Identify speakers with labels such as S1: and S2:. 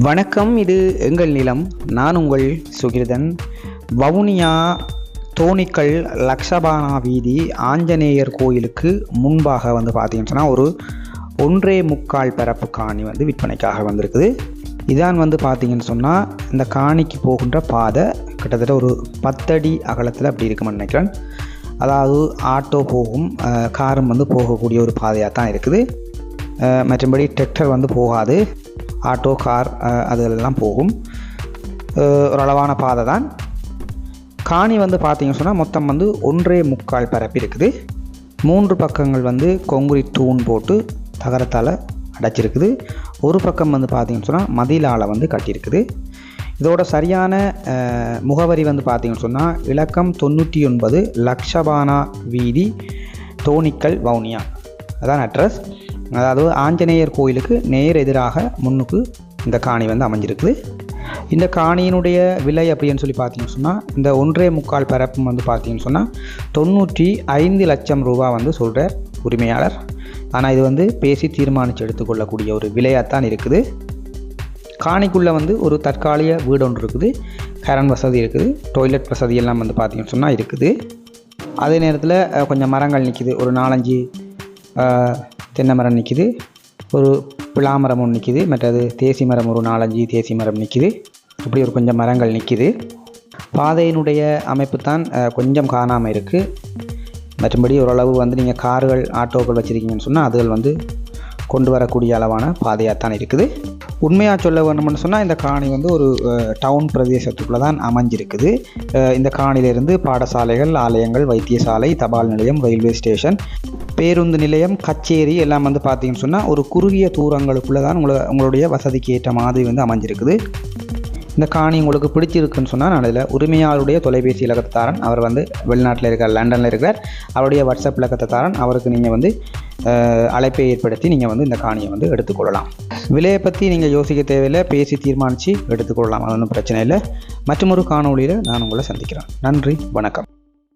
S1: வணக்கம் இது எங்கள் நிலம். நான் உங்கள் சுகிர்தன். வவுனியா தோணிக்கல் லக்ஷபானா வீதி ஆஞ்சநேயர் கோயிலுக்கு முன்பாக வந்து பார்த்தீங்கன்னு சொன்னால் ஒரு ஒன்றே முக்கால் பரப்பு காணி வந்து விற்பனைக்காக வந்திருக்குது. இதான் வந்து பார்த்தீங்கன்னு சொன்னால் இந்த காணிக்கு போகின்ற பாதை கிட்டத்தட்ட ஒரு பத்தடி அகலத்தில் அப்படி இருக்குமென்னு நினைக்கிறேன். அதாவது ஆட்டோ போகும் காரும் வந்து போகக்கூடிய ஒரு பாதையாக தான் இருக்குது மற்றபடி டிராக்டர் வந்து போகாது. ஆட்டோ கார் அதெல்லாம் போகும். ஓரளவான ஒரு அளவான பாதை தான். காணி வந்து பார்த்தீங்கன்னு சொன்னால் மொத்தம் வந்து ஒன்றே முக்கால் பரப்பி இருக்குது. மூன்று பக்கங்கள் வந்து கொங்குரி தூண் போட்டு தகரத்தால் அடைச்சிருக்குது. ஒரு பக்கம் வந்து பார்த்தீங்கன்னு சொன்னால் மதிலால் வந்து கட்டியிருக்குது. இதோட சரியான முகவரி வந்து பார்த்தீங்கன்னு சொன்னால் இலக்கம் தொண்ணூற்றி ஒன்பது லக்ஷபானா வீதி தோணிக்கல் வவுனியா. அதான் அட்ரஸ் அதாவது ஆஞ்சநேயர் கோயிலுக்கு நேர் எதிராக முன்னுக்கு இந்த காணி வந்து அமைஞ்சிருக்குது. இந்த காணியினுடைய விலை அப்படின்னு சொல்லி பார்த்தீங்கன்னு சொன்னால் இந்த ஒன்றே முக்கால் பரப்பும் வந்து பார்த்தீங்கன்னு சொன்னால் தொண்ணூற்றி ஐந்து லட்சம் ரூபா வந்து சொல்கிற உரிமையாளர். ஆனால் இது வந்து பேசி தீர்மானித்து எடுத்துக்கொள்ளக்கூடிய ஒரு விலையாகத்தான் இருக்குது. காணிக்குள்ளே வந்து ஒரு தற்காலிக வீடு ஒன்று இருக்குது. கரண்ட் வசதி இருக்குது. டாய்லெட் வசதி எல்லாம் வந்து பார்த்தீங்கன்னு சொன்னால் இருக்குது. அதே நேரத்தில் கொஞ்சம் மரங்கள் நிற்கிது ஒரு நாலஞ்சு தென்னை மரம் நிற்கிது ஒரு பிளாமரம் ஒன்று நிற்கிது மற்றது தேசி மரம் ஒரு நாலஞ்சு தேசி மரம் நிற்கிது இப்படி ஒரு கொஞ்சம் மரங்கள் நிற்கிது பாதையினுடைய அமைப்பு தான் கொஞ்சம் காணாமல் இருக்குது மற்றபடி ஓரளவு வந்து நீங்கள் கார்கள் ஆட்டோக்கள் வச்சுருக்கீங்கன்னு சொன்னால் அதுகள் வந்து கொண்டு வரக்கூடிய அளவான பாதையாக தான் இருக்குது. உண்மையாக சொல்ல வேணும்னு சொன்னால் இந்த காணி வந்து ஒரு டவுன் பிரதேசத்துக்குள்ளே தான் அமைஞ்சிருக்குது. இந்த காணிலிருந்து பாடசாலைகள் ஆலயங்கள் வைத்தியசாலை தபால் நிலையம் ரயில்வே ஸ்டேஷன் பேருந்து நிலையம் கச்சேரி எல்லாம் வந்து பார்த்தீங்கன்னு சொன்னால் ஒரு குறுகிய தூரங்களுக்குள்ளே தான் உங்களை உங்களுடைய வசதிக்கு ஏற்ற மாதிரி வந்து அமைஞ்சிருக்குது. இந்த காணி உங்களுக்கு பிடிச்சிருக்குன்னு சொன்னால் நான் அதில் உரிமையாளருடைய தொலைபேசி இலக்கத்தை தாரன் அவர் வந்து வெளிநாட்டில் இருக்கார் லண்டனில் இருக்கிறார். அவருடைய வாட்ஸ்அப் இலக்கத்தை தாரன் அவருக்கு நீங்கள் வந்து அழைப்பை ஏற்படுத்தி நீங்கள் வந்து இந்த காணியை வந்து எடுத்துக்கொள்ளலாம். விலையை பற்றி நீங்கள் யோசிக்க தேவையில்லை. பேசி தீர்மானித்து எடுத்துக்கொள்ளலாம். அது ஒன்றும் பிரச்சனை இல்லை. மற்றொரு காணொளியில் நான் உங்களை சந்திக்கிறேன். நன்றி. வணக்கம்.